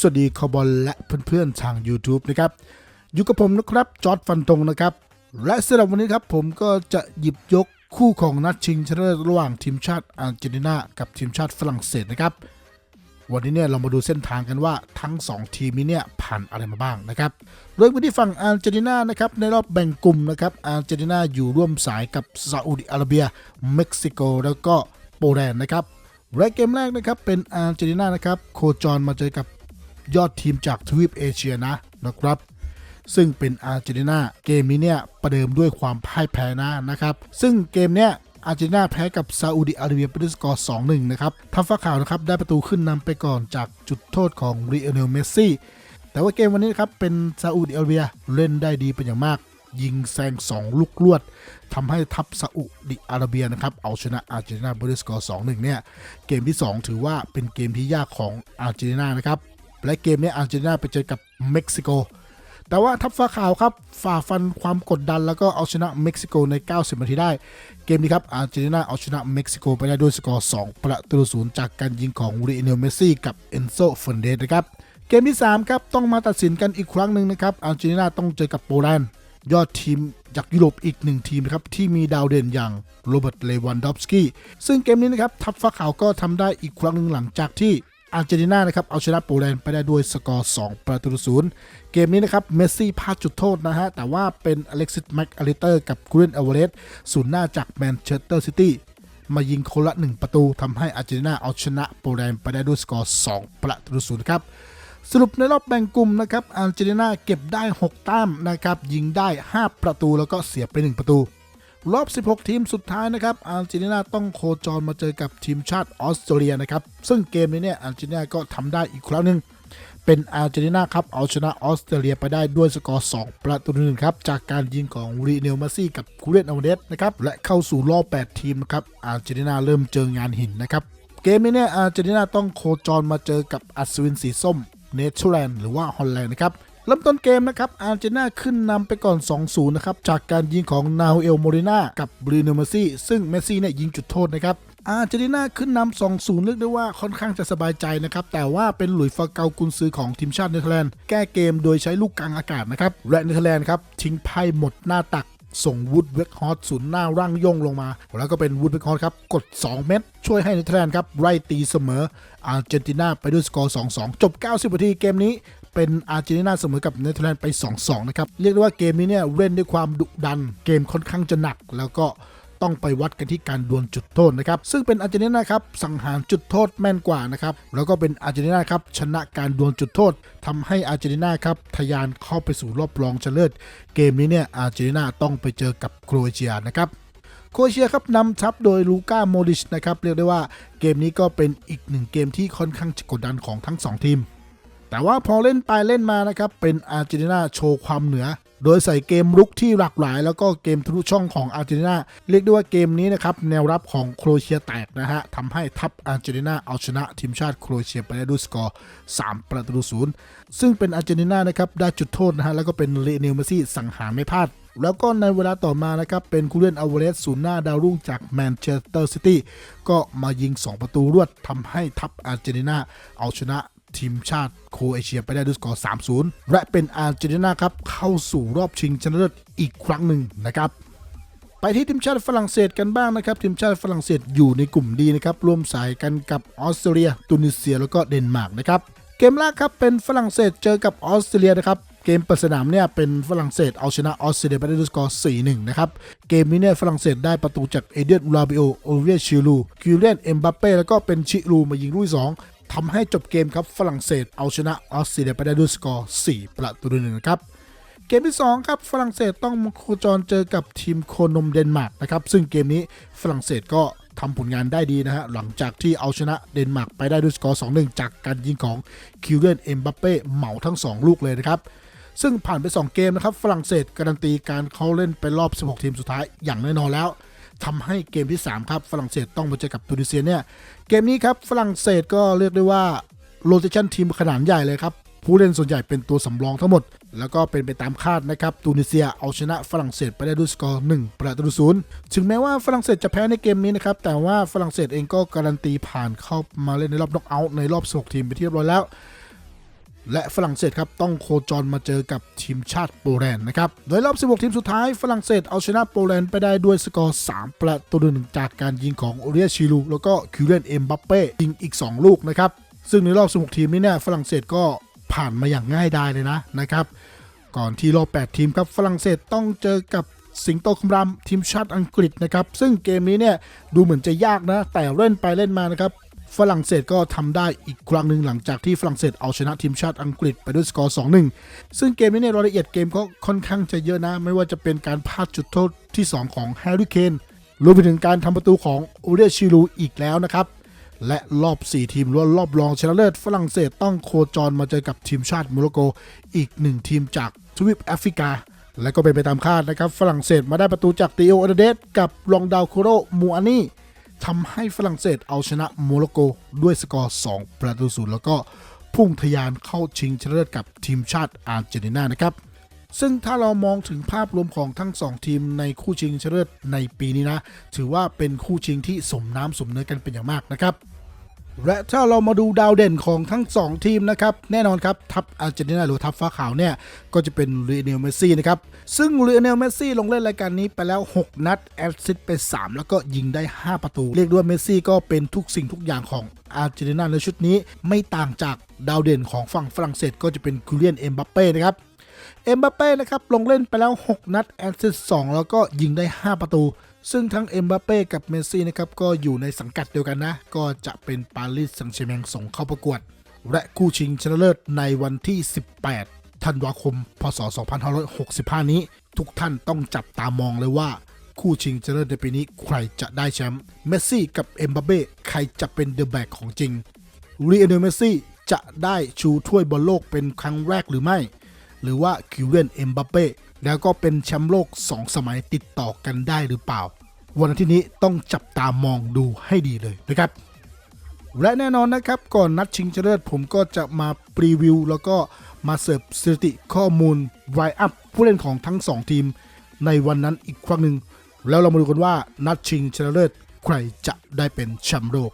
สวัสดีคอบอลและเพื่อนๆทาง YouTube นะครับ อยู่กับผมนะครับจอร์ดฟันตงนะครับ และสำหรับวันนี้ครับผมก็จะหยิบยกคู่ของนัดชิงชนะเลิศระหว่างทีมชาติอาร์เจนตินากับทีมชาติฝรั่งเศสนะครับ วันนี้เนี่ยเรามาดูเส้นทางกันว่าทั้ง 2 ทีมนี้เนี่ยผ่านอะไรมาบ้างนะครับ โดยวันที่ฝั่งอาร์เจนตินานะครับในรอบแบ่งกลุ่มนะครับอาร์เจนตินาอยู่ร่วมสายกับซาอุดิอาระเบีย เม็กซิโก แล้วก็โปแลนด์นะครับและเกมแรกนะครับเป็นอาร์เจนตินานะครับโคจรมาเจอกับ ยอดทีมจากทวีปเอเชียนะนะครับ ซึ่งเป็นอาร์เจนตินาเกมนี้เนี่ยประเดิมด้วยความพ่ายแพ้นะนะครับ ซึ่งเกมเนี้ยอาร์เจนตินาแพ้กับซาอุดิอาระเบียไปด้วยสกอร์ 2-1 นะครับทำฟ้าขาวนะครับได้ประตูขึ้นนำไปก่อนจากจุดโทษของรีเอเนลเมสซี่แต่ว่าเกมวันนี้นครับเป็นซาอุดิอาระเบียเล่นได้ดีเป็นอย่างมาก ยิงแซง 2 ลูกลวดทำให้ทัพซาอุดิอาระเบียนะครับเอาชนะอาร์เจนตินาไปด้วยสกอร์2-1 เนี่ย เกมที่ 2 ถือว่าเป็นเกมที่ยากของอาร์เจนตินานะครับ และเกมนี้อาร์เจนตินาไปเจอกับเม็กซิโก แต่ว่าทัพฟ้าขาวครับฝ่าฟันความกดดันแล้วก็เอาชนะเม็กซิโกใน 90 นาทีได้ เกมนี้ครับอาร์เจนตินาเอาชนะเม็กซิโกไปได้ด้วยสกอร์ 2 ประตูศูนย์จากการยิงของรีเนลเมซี่กับเอนโซเฟนเดสนะครับเกมที่ 3 ครับ ต้องมาตัดสินกันอีกครั้งหนึ่งนะครับอาร์เจนตินาต้องเจอกับโปแลนด์ยอดทีมจากยุโรปอีกหนึ่งทีมนะครับ ที่มีดาวเด่นอย่างโรเบิร์ตเลวันดอฟสกี้ซึ่งเกมนี้นะครับ ทัพฟ้าขาวก็ทำได้อีกครั้งหนึ่งหลังจากที่ อาร์เจนตินานะครับเอาชนะโปแลนด์ไปได้ด้วยสกอร์ 2 ประตูต่อศูนย์เกมนี้นะครับเมสซี่พลาดจุดโทษนะฮะ แต่ว่าเป็นอเล็กซิสแม็กอลิเตอร์กับกูเรนอเวเรสศูนย์หน้าจากแมนเชสเตอร์ซิตี้มายิงคนละ 1 ประตูทำให้อาร์เจนตินาเอาชนะโปแลนด์ไปได้ด้วยสกอร์ 2 ประตูต่อศูนย์ครับสรุปในรอบแบ่งกลุ่มนะครับอาร์เจนตินาเก็บได้ 6 แต้มนะครับยิงได้ 5 ประตูแล้วก็เสียไป 1 ประตู รอบ 16 ทีมสุดท้ายนะครับ อาร์เจนตินาต้องโคจรมาเจอกับทีมชาติออสเตรเลียนะครับ ซึ่งเกมนี้เนี่ยอาร์เจนตินาก็ทำได้อีกครั้งหนึ่งเป็นอาร์เจนตินาครับเอาชนะออสเตรเลียไปได้ด้วยสกอร์ 2 ประตูหนึ่งครับ จากการยิงของรีเนลมาซี่กับคูเรนอเวเดสนะครับ และเข้าสู่รอบ 8 ทีมนะครับอาร์เจนตินาเริ่มเจองานหินนะครับ เกมนี้เนี่ยอาร์เจนตินาต้องโคจรมาเจอกับอัศวินสีส้มเนเธอร์แลนด์หรือว่าฮอลแลนด์นะครับ เริ่มต้นเกมนะครับ อาร์เจนตินาขึ้นนำไปก่อน 2-0 นะครับ จากการยิงของนาเอลโมริน่ากับบรีโนเมซี่ ซึ่งเมซี่เนี่ยยิงจุดโทษนะครับอาร์เจนตินาขึ้นนำ 2-0 เรียกได้ว่าค่อนข้างจะสบายใจนะครับ แต่ว่าเป็นหลุยส์ฟาเกากุนซือของทีมชาติเนเธอร์แลนด์ แก้เกมโดยใช้ลูกกลางอากาศนะครับ และเนเธอร์แลนด์ครับ ทิ้งไพ่หมดหน้าตัก ส่งวูดเวกฮอตศูนย์หน้าร่างย่งลงมา แล้วก็เป็นวูดเวกฮอตครับ กด 2 เม็ดช่วยให้เนเธอร์แลนด์ครับไล่ตีเสมออาร์เจนตินาไปด้วยสกอร์ 2-2 จบ 90นาทีเกมนี้ เป็นอาร์เจนตินาเสมอกับเนเธอร์แลนด์ไป2-2นะครับเรียกได้ว่าเกมนี้เนี่ยเล่นด้วยความดุดันเกมค่อนข้างจะหนัก แล้วก็ต้องไปวัดกันที่การดวลจุดโทษนะครับ ซึ่งเป็นอาร์เจนตินาครับสังหารจุดโทษแม่นกว่านะครับ แล้วก็เป็นอาร์เจนตินาครับชนะการดวลจุดโทษทำให้อาร์เจนตินาครับทะยานเข้าไปสู่รอบรองชนะเลิศเกมนี้เนี่ยอาร์เจนตินาต้องไปเจอกับโครเอเชียนะครับโครเอเชียครับนำทัพโดยลูก้าโมดิชนะครับเรียกได้ว่าเกมนี้ก็เป็นอีกหนึ่งเกมที่ค่อนข้างจะกดดันของทั้ง 2 ทีม แต่ว่าพอเล่นไปเล่นมานะครับ เป็นอาร์เจนตินาโชว์ความเหนือ โดยใส่เกมรุกที่หลากหลาย แล้วก็เกมทะลุช่องของอาร์เจนตินาเรียกได้ว่าเกมนี้นะครับ แนวรับของโครเอเชียแตกนะฮะทำให้ทัพอาร์เจนตินาเอาชนะทีมชาติโครเอเชียไปได้ด้วยสกอร์ 3 ประตูศูนย์ซึ่งเป็นอาร์เจนตินานะครับได้จุดโทษนะฮะแล้วก็เป็นเลเนลเมซี่สังหารไม่พลาดแล้วก็ในเวลาต่อมานะครับ เป็นคูเรนอเวเรสศูนย์หน้าดาวรุ่งจากแมนเชสเตอร์ซิตี้ก็มายิง 2 ประตูรวดทำให้ทัพอาร์เจนตินาเอาชนะ ทีมชาติโคเอเชียไปได้ด้วยสกอร์ 3-0 และเป็นอาร์เจนตินาครับ เข้าสู่รอบชิงชนะเลิศอีกครั้งหนึ่งนะครับ ไปที่ทีมชาติฝรั่งเศสกันบ้างนะครับทีมชาติฝรั่งเศสอยู่ในกลุ่มดีนะครับร่วมสายกันกับออสเตรเลีย ตุนิเซีย แล้วก็เดนมาร์กนะครับเกมแรกครับเป็นฝรั่งเศสเจอกับออสเตรเลียนะครับเกมเปิดสนามเนี่ยเป็นฝรั่งเศสเอาชนะออสเตรเลียไปได้ด้วยสกอร์ 4-1 นะครับ เกมนี้เนี่ยฝรั่งเศสได้ประตูจากเอเดียนลาบิโอ โอเวียชิลู คิวเลียนเอ็มบัปเป้ แล้วก็เป็นชิลูมายิงลูกที่สอง ทำให้จบเกมครับฝรั่งเศสเอาชนะออสเตรเลียไปได้ด้วยสกอร์ 4 ประตูต่อหนึ่งนะครับเกมที่ 2 ครับฝรั่งเศสต้องมาโคจรเจอกับทีมโคนมเดนมาร์กนะครับซึ่งเกมนี้ฝรั่งเศสก็ทำผลงานได้ดีนะฮะหลังจากที่เอาชนะเดนมาร์กไปได้ด้วยสกอร์ 2-1 จากการยิงของคิวเรนเอ็มบัปเป้เหมาทั้ง 2 ลูกเลยนะครับซึ่งผ่านไป 2 เกมนะครับฝรั่งเศสการันตีการเข้าเล่นไปรอบ 16 ทีมสุดท้ายอย่างแน่นอนแล้ว ทำให้เกมที่ 3 ครับ ฝรั่งเศสต้องมาเจอกับตูนิเซียเนี่ย เกมนี้ครับฝรั่งเศสก็เรียกได้ว่าโรเตชันทีมขนาดใหญ่เลยครับ ผู้เล่นส่วนใหญ่เป็นตัวสำรองทั้งหมด แล้วก็เป็นไปตามคาดนะครับตูนิเซียเอาชนะฝรั่งเศสไปได้ด้วยสกอร์1ประตูศูนย์ถึงแม้ว่าฝรั่งเศสจะแพ้ในเกมนี้นะครับแต่ว่าฝรั่งเศสเองก็การันตีผ่านเข้ามาเล่นในรอบน็อกเอาท์ในรอบ16ทีมไปที่เรียบร้อยแล้ว และฝรั่งเศสครับต้องโคจรมาเจอกับทีมชาติโปแลนด์นะครับ โดยรอบ 16 ทีมสุดท้ายฝรั่งเศสเอาชนะโปแลนด์ไปได้ด้วยสกอร์ 3 ประตูต่อหนึ่งจากการยิงของโอเรียชิลูแล้วก็คิวเลนเอ็มบัปเป้ยิงอีก 2 ลูกนะครับ ซึ่งในรอบ 16 ทีมนี้เนี่ยฝรั่งเศสก็ผ่านมาอย่างง่ายดายเลยนะนะครับ ก่อนที่รอบ 8 ทีมครับฝรั่งเศสต้องเจอกับสิงโตคำรามทีมชาติอังกฤษนะครับ ซึ่งเกมนี้เนี่ยดูเหมือนจะยากนะ แต่เล่นไปเล่นมานะครับ ฝรั่งเศสก็ทำได้อีกครั้งหนึ่งหลังจากที่ฝรั่งเศสเอาชนะทีมชาติอังกฤษไปด้วยสกอร์ 2-1 ซึ่งเกมนี้เนี่ยรายละเอียดเกมก็ค่อนข้างจะเยอะนะ ไม่ว่าจะเป็นการพลาดจุดโทษที่ 2 ของแฮร์รี่เคนรวมไปถึงการทำประตูของโอเดชิลูอีกแล้วนะครับ และรอบ 4 ทีมรวมรอบรองชนะเลิศฝรั่งเศสต้องโคจรมาเจอกับทีมชาติโมร็อกโกอีกหนึ่งทีมจากทวีปแอฟริกา และก็เป็นไปตามคาดนะครับ ฝรั่งเศสมาได้ประตูจากติโออเดเดสกับลองดาวโคโรมูอานี่ ทำให้ฝรั่งเศสเอาชนะโมร็อกโกด้วยสกอร์ 2 ประตูศูนย์แล้วก็พุ่งทะยานเข้าชิงชนะเลิศกับทีมชาติอาร์เจนตินานะครับ ซึ่งถ้าเรามองถึงภาพรวมของทั้ง 2 ทีมในคู่ชิงชนะเลิศในปีนี้นะ ถือว่าเป็นคู่ชิงที่สมน้ำสมเนื้อกันเป็นอย่างมากนะครับ และถ้าเรามาดูดาวเด่นของทั้ง 2 ทีมนะครับ แน่นอนครับทัพอาร์เจนตินาหรือทัพฟ้าขาวเนี่ย ก็จะเป็นลีเนลเมสซี่นะครับ ซึ่งลีเนลเมสซี่ลงเล่นรายการนี้ไปแล้ว 6 นัดแอสซิสต์ไป 3 แล้วก็ยิงได้ 5 ประตู เรียกด้ว่าเมสซี่ก็เป็นทุกสิ่งทุกอย่างของอาร์เจนตินาในชุดนี้ไม่ต่างจากดาวเด่นของฝั่งฝรั่งเศส ก็จะเป็นคูเลียนเอ็มบัปเป้นะครับเอ็มบัปเป้นะครับลงเล่นไปแล้ว 6 นัดแอสซิสต์2แล้วก็ยิงได้ 5 ประตู ซึ่งทั้งเอ็มบัปเป้กับเมสซี่นะครับก็อยู่ในสังกัดเดียวกันนะ ก็จะเป็นปารีสแซงต์แชร์แมงส่งเข้าประกวด และคู่ชิงชนะเลิศในวันที่ 18 ธันวาคม พศ 2565 นี้ ทุกท่านต้องจับตามองเลยว่า คู่ชิงชนะเลิศในปีนี้ใครจะได้แชมป์เมสซี่กับเอ็มบัปเป้ใครจะเป็นเดอะแบกของจริงลีโอเนลเมสซี่จะได้ชูถ้วยบอลโลกเป็นครั้งแรกหรือไม่ หรือว่าคิวเลนเอ็มบัปเป้แล้วก็เป็นแชมป์โลก 2 สมัยติดต่อกันได้หรือเปล่า วันทิตย์นี้ต้องจับตามองดูให้ดีเลยนะครับ และแน่นอนนะครับ ก่อนนัดชิงชนะเลิศผมก็จะมาปรีวิว แล้วก็มาเสิร์ฟสถิติข้อมูลไวอัพผู้เล่นของทั้ง 2 ทีม ในวันนั้นอีกครั้งหนึ่งแล้วเรามาดูกันว่านัดชิงชนะเลิศใครจะได้เป็นแชมป์โลก